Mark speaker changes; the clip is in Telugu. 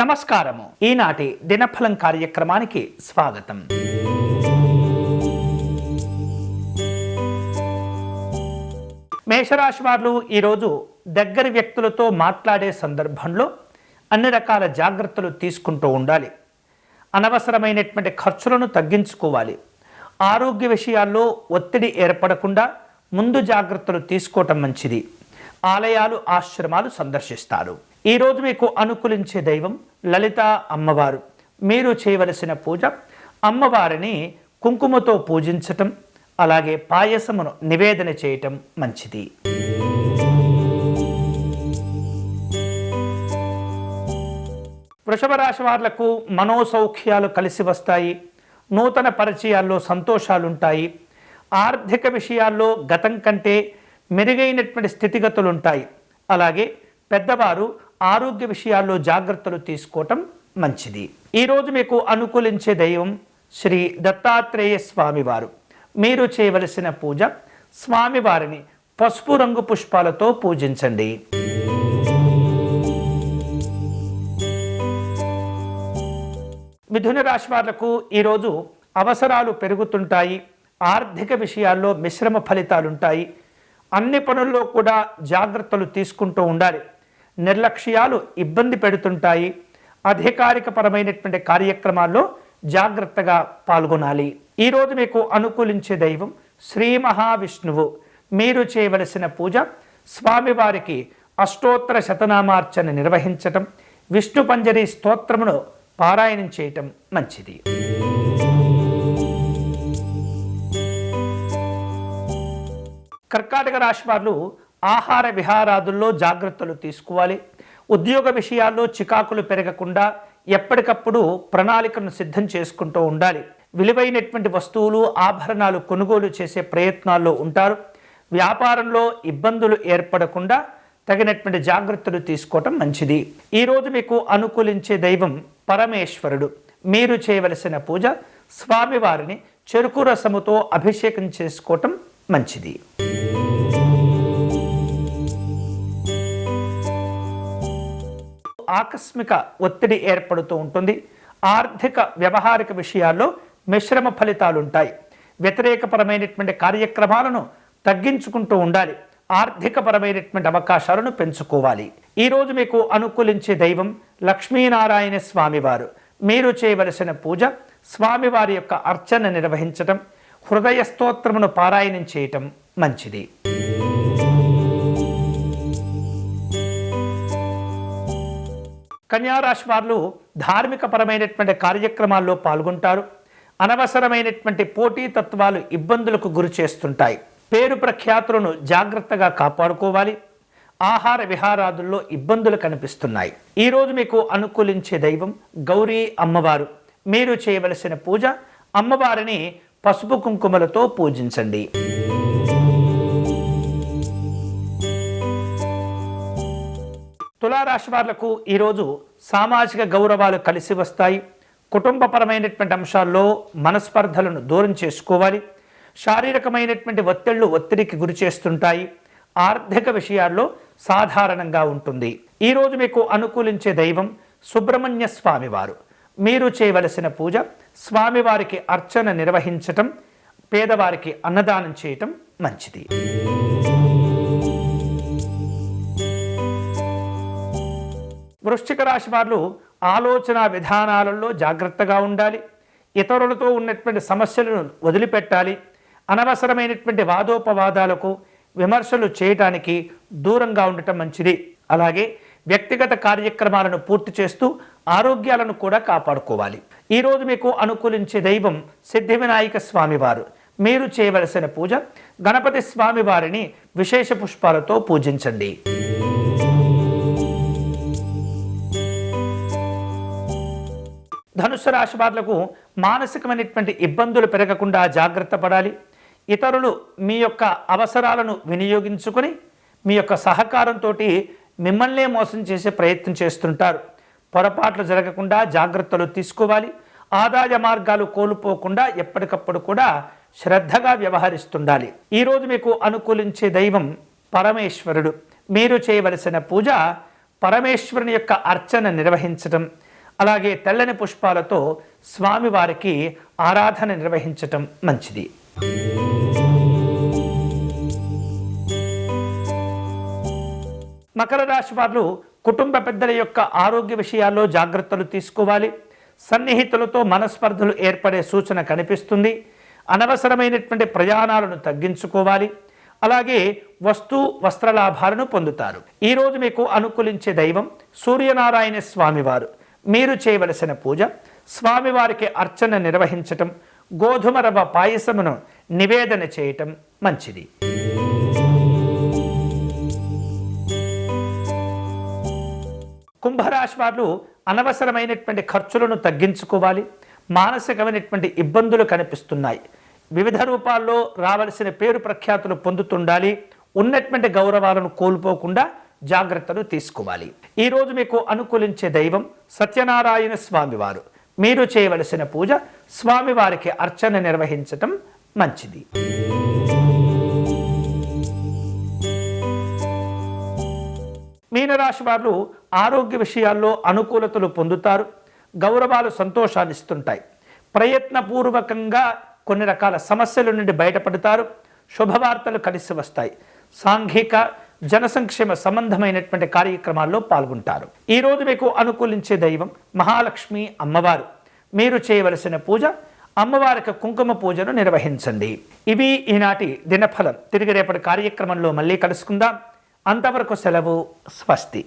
Speaker 1: నమస్కారము. ఈనాటి దినఫలం కార్యక్రమానికి స్వాగతం. మేషరాశి వారు ఈరోజు దగ్గరి వ్యక్తులతో మాట్లాడే సందర్భంలో అన్ని రకాల జాగ్రత్తలు తీసుకుంటూ ఉండాలి. అనవసరమైనటువంటి ఖర్చులను తగ్గించుకోవాలి. ఆరోగ్య విషయాల్లో ఒత్తిడి ఏర్పడకుండా ముందు జాగ్రత్తలు తీసుకోవటం మంచిది. ఆలయాలు ఆశ్రమాలు సందర్శిస్తారు. ఈరోజు మీకు అనుకూలించే దైవం లలిత అమ్మవారు. మీరు చేయవలసిన పూజ అమ్మవారిని కుంకుమతో పూజించటం అలాగే పాయసమును నివేదన చేయటం మంచిది. వృషభ రాశి వాళ్ళకు మనోసౌఖ్యాలు కలిసి వస్తాయి. నూతన పరిచయాల్లో సంతోషాలుంటాయి. ఆర్థిక విషయాల్లో గతం కంటే మెరుగైనటువంటి స్థితిగతులుంటాయి. అలాగే పెద్దవారు ఆరోగ్య విషయాల్లో జాగ్రత్తలు తీసుకోవటం మంచిది. ఈరోజు మీకు అనుకూలించే దైవం శ్రీ దత్తాత్రేయ స్వామివారు. మీరు చేయవలసిన పూజ స్వామివారిని పసుపు రంగు పుష్పాలతో పూజించండి. మిథున రాశి వాళ్ళకు ఈరోజు అవసరాలు పెరుగుతుంటాయి ఆర్థిక విషయాల్లో మిశ్రమ ఫలితాలుంటాయి. అన్ని పనుల్లో కూడా జాగ్రత్తలు తీసుకుంటూ ఉండాలి. నిర్లక్ష్యాలు ఇబ్బంది పెడుతుంటాయి. అధికారికపరమైనటువంటి కార్యక్రమాల్లో జాగ్రత్తగా పాల్గొనాలి. ఈరోజు మీకు అనుకూలించే దైవం శ్రీ మహావిష్ణువు. మీరు చేయవలసిన పూజ స్వామివారికి అష్టోత్తర శతనామార్చన నిర్వహించటం విష్ణు పంజరి స్తోత్రమును పారాయణం చేయటం మంచిది. కర్కాటక రాశి వాళ్ళు ఆహార విహారాదుల్లో జాగ్రత్తలు తీసుకోవాలి. ఉద్యోగ విషయాల్లో చికాకులు పెరగకుండా ఎప్పటికప్పుడు ప్రణాళికను సిద్ధం చేసుకుంటూ ఉండాలి. విలువైనటువంటి వస్తువులు ఆభరణాలు కొనుగోలు చేసే ప్రయత్నాల్లో ఉంటారు. వ్యాపారంలో ఇబ్బందులు ఏర్పడకుండా తగినటువంటి జాగ్రత్తలు తీసుకోవటం మంచిది. ఈరోజు మీకు అనుకూలించే దైవం పరమేశ్వరుడు. మీరు చేయవలసిన పూజ స్వామివారిని చెరుకు రసముతో అభిషేకం చేసుకోవటం మంచిది. ఆకస్మిక ఒత్తిడి ఏర్పడుతూ ఉంటుంది. ఆర్థిక వ్యవహారిక విషయాల్లో మిశ్రమ ఫలితాలు ఉంటాయి వ్యతిరేకపరమైనటువంటి కార్యక్రమాలను తగ్గించుకుంటూ ఉండాలి. ఆర్థికపరమైనటువంటి అవకాశాలను పెంచుకోవాలి. ఈరోజు మీకు అనుకూలించే దైవం లక్ష్మీనారాయణ స్వామివారు. మీరు చేయవలసిన పూజ స్వామివారి యొక్క అర్చన నిర్వహించటం హృదయ స్తోత్రమును పారాయణం చేయటం మంచిది. కన్యారాశి వారు ధార్మికపరమైనటువంటి కార్యక్రమాల్లో పాల్గొంటారు. అనవసరమైనటువంటి పోటీ తత్వాలు ఇబ్బందులకు గురి చేస్తుంటాయి. పేరు ప్రఖ్యాతులను జాగ్రత్తగా కాపాడుకోవాలి. ఆహార విహారాదుల్లో ఇబ్బందులు కనిపిస్తున్నాయి. ఈరోజు మీకు అనుకూలించే దైవం గౌరీ అమ్మవారు. మీరు చేయవలసిన పూజ అమ్మవారిని పసుపు కుంకుమలతో పూజించండి. తులారాశి వాళ్ళకు ఈరోజు సామాజిక గౌరవాలు కలిసి వస్తాయి. కుటుంబపరమైనటువంటి అంశాల్లో మనస్పర్ధలను దూరం చేసుకోవాలి. శారీరకమైనటువంటి ఒత్తిళ్ళు ఒత్తిడికి గురి చేస్తుంటాయి. ఆర్థిక విషయాల్లో సాధారణంగా ఉంటుంది. ఈరోజు మీకు అనుకూలించే దైవం సుబ్రహ్మణ్య స్వామివారు. మీరు చేయవలసిన పూజ స్వామివారికి అర్చన నిర్వహించటం పేదవారికి అన్నదానం చేయటం మంచిది. వృశ్చిక రాశి వారు ఆలోచన విధానాలలో జాగ్రత్తగా ఉండాలి. ఇతరులతో ఉన్నటువంటి సమస్యలను వదిలిపెట్టాలి. అనవసరమైనటువంటి వాదోపవాదాలకు విమర్శలు చేయటానికి దూరంగా ఉండటం మంచిది. అలాగే వ్యక్తిగత కార్యక్రమాలను పూర్తి చేస్తూ ఆరోగ్యాలను కూడా కాపాడుకోవాలి. ఈరోజు మీకు అనుకూలించే దైవం సిద్ధి వినాయక స్వామివారు. మీరు చేయవలసిన పూజ గణపతి స్వామివారిని విశేష పుష్పాలతో పూజించండి. ధనుసు రాశి మానసికమైనటువంటి ఇబ్బందులు పెరగకుండా జాగ్రత్త పడాలి. ఇతరులు మీ యొక్క అవసరాలను వినియోగించుకొని మీ యొక్క సహకారంతో మిమ్మల్నే మోసం చేసే ప్రయత్నం చేస్తుంటారు. పొరపాట్లు జరగకుండా జాగ్రత్తలు తీసుకోవాలి. ఆదాయ మార్గాలు కోల్పోకుండా ఎప్పటికప్పుడు కూడా శ్రద్ధగా వ్యవహరిస్తుండాలి. ఈరోజు మీకు అనుకూలించే దైవం పరమేశ్వరుడు. మీరు చేయవలసిన పూజ పరమేశ్వరుని యొక్క అర్చన నిర్వహించడం అలాగే తెల్లని పుష్పాలతో స్వామివారికి ఆరాధన నిర్వహించటం మంచిది. మకర రాశి వారు కుటుంబ పెద్దల యొక్క ఆరోగ్య విషయాల్లో జాగ్రత్తలు తీసుకోవాలి. సన్నిహితులతో మనస్పర్ధలు ఏర్పడే సూచన కనిపిస్తుంది. అనవసరమైనటువంటి ప్రయాణాలను తగ్గించుకోవాలి. అలాగే వస్తు వస్త్రలాభాలను పొందుతారు. ఈరోజు మీకు అనుకూలించే దైవం సూర్యనారాయణ స్వామివారు. మీరు చేయవలసిన పూజ స్వామివారికి అర్చన నిర్వహించటం గోధుమ రవ్వ పాయసమును నివేదన చేయటం మంచిది. కుంభరాశి వారు అనవసరమైనటువంటి ఖర్చులను తగ్గించుకోవాలి మానసికమైనటువంటి ఇబ్బందులు కనిపిస్తున్నాయి. వివిధ రూపాల్లో రావలసిన పేరు ప్రఖ్యాతులు పొందుతుండాలి ఉన్నటువంటి గౌరవాలను కోల్పోకుండా జాగ్రత్తలు తీసుకోవాలి. ఈరోజు మీకు అనుకూలించే దైవం సత్యనారాయణ స్వామివారు. మీరు చేయవలసిన పూజ స్వామివారికి అర్చన నిర్వహించటం మంచిది. మీనరాశి వారు ఆరోగ్య విషయాల్లో అనుకూలతలు పొందుతారు. గౌరవాలు సంతోషాన్ని ఇస్తుంటాయి. ప్రయత్నపూర్వకంగా కొన్ని రకాల సమస్యల నుండి బయటపడతారు. శుభవార్తలు కలిసి వస్తాయి. సాంఘిక జన సంక్షేమ సంబంధమైనటువంటి కార్యక్రమాల్లో పాల్గొంటారు. ఈరోజు మీకు అనుకూలించే దైవం మహాలక్ష్మి అమ్మవారు. మీరు చేయవలసిన పూజ అమ్మవారికి కుంకుమ పూజను నిర్వహించండి. ఇవి ఈనాటి దినఫలం. తిరిగి రేపటి కార్యక్రమంలో మళ్ళీ కలుసుకుందాం. అంతవరకు సెలవు స్వస్తి.